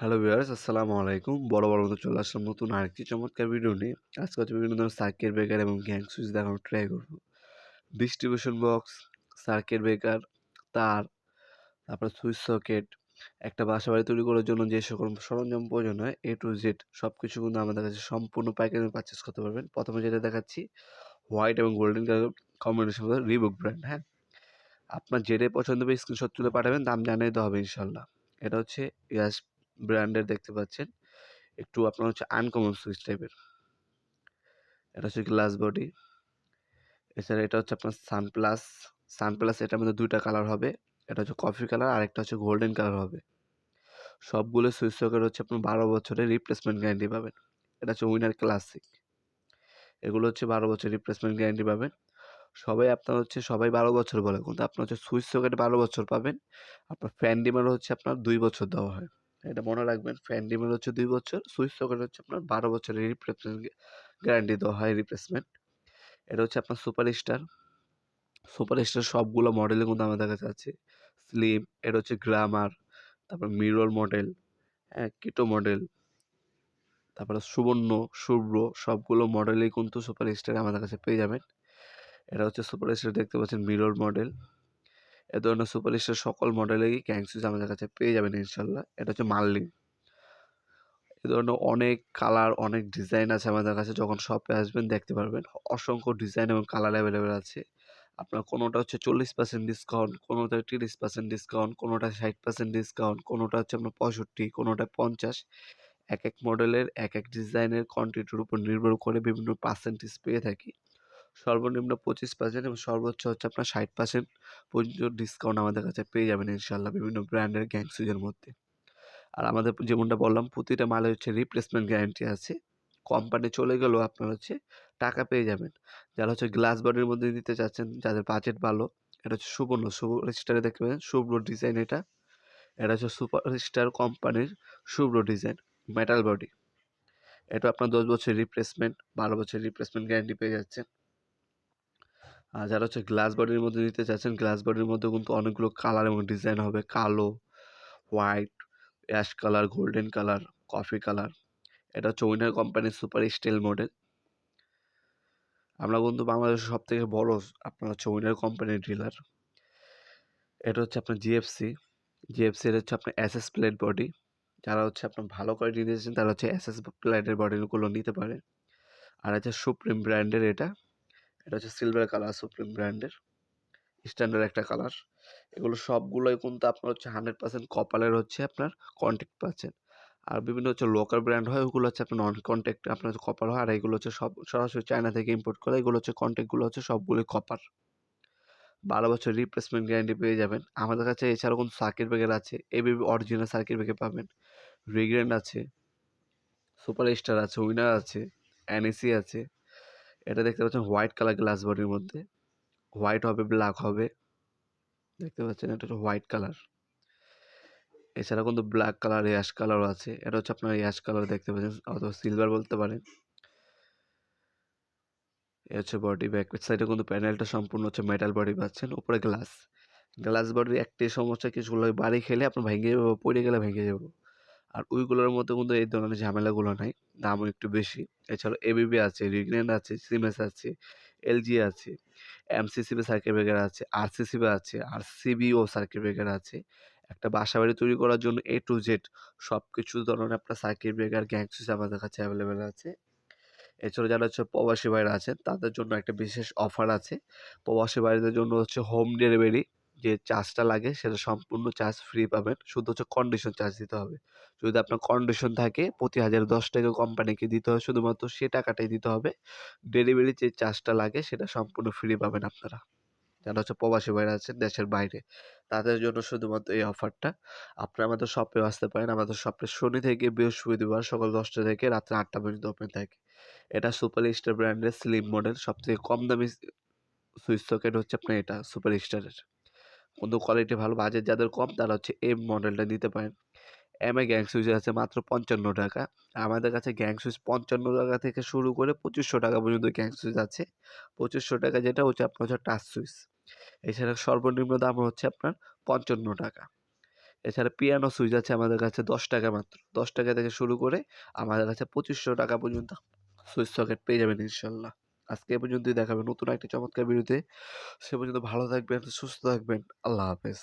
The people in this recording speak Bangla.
হ্যালো ভিউয়ার্স আসসালামু আলাইকুম বড় বড় মতো চলে আসলাম নতুন আরেকটি চমৎকার ভিডিও নিয়ে। আজকে হচ্ছে বিভিন্ন ধরনের সার্কিট ব্রেকার এবং গ্যাং সুইচ দেখানোর ট্রাই করব। ডিস্ট্রিবিউশন বক্স সার্কিট ব্রেকার তার, তারপর সুইচ সকেট একটা বাসা বাড়ি তৈরি করার জন্য যে সকল সরঞ্জাম প্রয়োজন হয় এ টু জেড সব কিছু কিন্তু আমাদের কাছে সম্পূর্ণ পাইকারি পারচেস করতে পারবেন। প্রথমে যেটা দেখাচ্ছি হোয়াইট এবং golden colour combination Reebok brand হ্যাঁ? আপনার যেটাই পছন্দ হবে স্ক্রিনশট তুলে পাঠাবেন, দাম জানিয়ে দেওয়া হবে ইনশাল্লাহ এটা হচ্ছে ইয়াস ব্র্যান্ডের দেখতে পাচ্ছেন। একটু আপনার হচ্ছে আনকমন সুইচ টাইপের এটা হচ্ছে গ্লাস বডি এছাড়া এটা হচ্ছে আপনার সানপ্লাস সানপ্লাস এটার মধ্যে দুইটা কালার হবে। এটা হচ্ছে কফি কালার আর একটা হচ্ছে গোল্ডেন কালার হবে। সবগুলো সুইচ সকেট হচ্ছে আপনার বারো বছরের রিপ্লেসমেন্ট গ্যারান্টি পাবেন। এটা হচ্ছে উইনার ক্লাসিক এগুলো হচ্ছে বারো বছর রিপ্লেসমেন্ট গ্যারান্টি পাবেন। সবাই আপনার হচ্ছে, সবাই বারো বছর বলে। কিন্তু আপনার হচ্ছে সুইচ সকেট বারো বছর পাবেন। আপনার ফ্যান ডিমার হচ্ছে আপনার দুই বছর দেওয়া হয়। এটা মনে রাখবেন ফ্যান ডিমের হচ্ছে দুই বছর সুইচ সকেট হচ্ছে আপনার বারো বছরের রিপ্লেসমেন্ট গ্যারান্টি দেওয়া হয় রিপ্লেসমেন্ট এটা হচ্ছে আপনার সুপার স্টার সুপার স্টার সবগুলো মডেলে কিন্তু আমাদের কাছে আছে। স্লিম এটা হচ্ছে গ্রামার তারপর মিরর মডেল হ্যাঁ কিটো মডেল তারপরে সুবর্ণ, শুভ্র, সবগুলো মডেলেই কিন্তু সুপার স্টার আমাদের কাছে পেয়ে যাবেন। এটা হচ্ছে সুপার স্টার দেখতে পাচ্ছেন মিরর মডেল এ ধরনের সুপার স্টার সকল মডেলেরই সুইচ আমাদের কাছে পেয়ে যাবেন ইনশাল্লাহ। এটা হচ্ছে মার্লিং এ ধরনের অনেক কালার অনেক ডিজাইন আছে আমাদের কাছে। যখন শপে আসবেন, দেখতে পারবেন। অসংখ্য ডিজাইন এবং কালার অ্যাভেলেবেল আছে। আপনার কোনোটা হচ্ছে চল্লিশ পার্সেন্ট ডিসকাউন্ট কোনোটা তিরিশ পার্সেন্ট ডিসকাউন্ট কোনোটা ষাট পার্সেন্ট ডিসকাউন্ট কোনোটা হচ্ছে আপনার পঁয়ষট্টি, কোনোটা পঞ্চাশ। এক এক মডেলের এক এক ডিজাইনের কোয়ান্টিটির উপর নির্ভর করে বিভিন্ন পার্সেন্টেজ পেয়ে থাকি। সর্বনিম্ন পঁচিশ পার্সেন্ট এবং সর্বোচ্চ হচ্ছে আপনার ষাট পার্সেন্ট পর্যন্ত ডিসকাউন্ট আমাদের কাছে পেয়ে যাবেন ইনশাল্লাহ বিভিন্ন ব্র্যান্ডের গ্যাং সুইচের মধ্যে। আর আমাদের যেমনটা বললাম, প্রতিটা মালে হচ্ছে রিপ্লেসমেন্ট গ্যারান্টি আছে। কোম্পানি চলে গেলেও আপনার হচ্ছে টাকা পেয়ে যাবেন। যারা হচ্ছে গ্লাস বডির মধ্যে দিতে চাচ্ছেন, যাদের বাজেট ভালো, এটা হচ্ছে সুবর্ণ। সুবর্ণ স্টারে দেখতে পাবেন শুভ্র ডিজাইন এটা। এটা হচ্ছে সুপার স্টার কোম্পানির শুভ্র ডিজাইন মেটাল বডি এটা আপনার দশ বছর রিপ্লেসমেন্ট বারো বছর রিপ্লেসমেন্ট গ্যারান্টি পেয়ে যাচ্ছেন। আর যারা হচ্ছে গ্লাস বডির মধ্যে নিতে চাচ্ছেন গ্লাস বডির মধ্যে কিন্তু অনেকগুলো কালার এবং ডিজাইন হবে। কালো white ash colour golden colour coffee colour এটা হচ্ছে উইনার কোম্পানির সুপার স্টিল মডেল আমরা কিন্তু বাংলাদেশের সব থেকে বড় আপনার হচ্ছে উইনার কোম্পানির ডিলার এটা হচ্ছে আপনার জিএফসি জিএফসি এর হচ্ছে আপনার এস এস প্লেট বডি যারা হচ্ছে আপনার ভালো করে নিতে নিতেছেন তারা হচ্ছে এস এস প্লেটের বডিগুলো নিতে পারে। আর হচ্ছে সুপ্রিম ব্র্যান্ডের এটা। এটা হচ্ছে সিলভার কালার সুপ্রিম ব্র্যান্ডের স্ট্যান্ডার্ড একটা কালার এগুলো সবগুলোই কিন্তু আপনার হচ্ছে হান্ড্রেড পার্সেন্ট কপালের হচ্ছে আপনার কন্ট্যাক্ট পাচ্ছেন। আর বিভিন্ন হচ্ছে লোকাল ব্র্যান্ড হয় ওগুলো হচ্ছে আপনার নন কন্ট্যাক্ট আপনার হচ্ছে কপার হয় আর এগুলো হচ্ছে সব সরাসরি চায়না থেকে ইম্পোর্ট করে এগুলো হচ্ছে কন্ট্যাক্টগুলো হচ্ছে সবগুলোই কপার বারো বছর রিপ্লেসমেন্ট গ্যারান্টি পেয়ে যাবেন। আমাদের কাছে এছাড়াও কোনো সার্কিট ব্রেকার আছে এবিবি অরিজিনাল সার্কিট ব্রেকার পাবেন। রিগ্রেন্ড আছে সুপার স্টার আছে উইনার আছে এনএসি আছে। এটা দেখতে পাচ্ছেন হোয়াইট কালার গ্লাস বডির মধ্যে। হোয়াইট হবে, ব্ল্যাক হবে। দেখতে পাচ্ছেন এটা হচ্ছে হোয়াইট কালার। এছাড়া কিন্তু ব্ল্যাক কালার, অ্যাশ কালারও আছে। এটা হচ্ছে আপনার অ্যাশ কালার দেখতে পাচ্ছেন, অথবা সিলভার বলতে পারেন। এ হচ্ছে বডি ব্যাক সাইডে কিন্তু প্যানেলটা সম্পূর্ণ হচ্ছে মেটাল বডি পাচ্ছেন, উপরে গ্লাস। গ্লাস বডির একটি সমস্যা কিছুগুলো বাড়ি খেলে আপনার ভেঙে যাব, পড়ে গেলে ভেঙে যাব। আর ওইগুলোর মধ্যে কিন্তু এই ধরনের ঝামেলাগুলো নাই, দামও একটু বেশি। এছাড়াও এবিবি আছে রিগনেন্ট আছে, সিমেন্স আছে, এলজি আছে, এমসিসিবি সার্কিট ব্রেকার আছে, আরসিসিবি আছে আর সিবিও সার্কিট ব্রেকার আছে। একটা বাসা বাড়ি তৈরি করার জন্য এ টু জেড সব কিছু ধরনের আপনার সার্কিট ব্রেকার গ্যাংসুস আমাদের কাছে অ্যাভেলেবেল আছে। এছাড়া যারা হচ্ছে প্রবাসী বাইরে আছেন, তাদের জন্য একটা বিশেষ অফার আছে। প্রবাসী বাইরেদের জন্য হচ্ছে হোম ডেলিভারি যে চার্জটা লাগে সেটা সম্পূর্ণ চার্জ ফ্রি পাবেন। শুধু হচ্ছে কন্ডিশন চার্জ দিতে হবে। যদি আপনার কন্ডিশন থাকে, প্রতি হাজার দশ টাকা কোম্পানিকে দিতে হয় শুধুমাত্র সে টাকাটাই দিতে হবে। ডেলিভারি যে চার্জটা লাগে, সেটা সম্পূর্ণ ফ্রি পাবেন আপনারা। যারা হচ্ছে প্রবাসী বাইরে আছেন দেশের বাইরে, তাদের জন্য শুধুমাত্র এই অফারটা আপনারা আমাদের শপেও আসতে পারেন। আমাদের শপে শনি থেকে বৃহস্পতিবার সকাল দশটা থেকে রাত্রে আটটা পর্যন্ত ওপেন থাকে। এটা সুপার স্টার ব্র্যান্ডের স্লিম মডেল সবথেকে কম দামি, সুইচ সকেট হচ্ছে আপনার এটা সুপার স্টারের কিন্তু কোয়ালিটি ভালো বাজেট যাদের কম, তারা হচ্ছে এই মডেলটা নিতে পারেন। এম এ গ্যাং সুইচ আছে মাত্র পঞ্চান্ন টাকা। আমাদের কাছে গ্যাং সুইচ পঞ্চান্ন টাকা থেকে শুরু করে পঁচিশশো টাকা পর্যন্ত গ্যাং সুইচ আছে। পঁচিশশো টাকা যেটা হচ্ছে আপনার হচ্ছে টাচ সুইচ এছাড়া সর্বনিম্ন দাম হচ্ছে আপনার পঞ্চান্ন টাকা। এছাড়া পিয়ানো সুইচ আছে আমাদের কাছে ৳১০ মাত্র। ৳১০ থেকে শুরু করে আমাদের কাছে ৳২৫০০ পর্যন্ত সুইচ সকেট পেয়ে যাবেন ইনশাআল্লাহ। আজকে এ পর্যন্তই দেখা হবে নতুন একটি চমৎকার ভিডিওতে। সে পর্যন্ত ভালো থাকবেন, সুস্থ থাকবেন। আল্লাহ হাফেজ।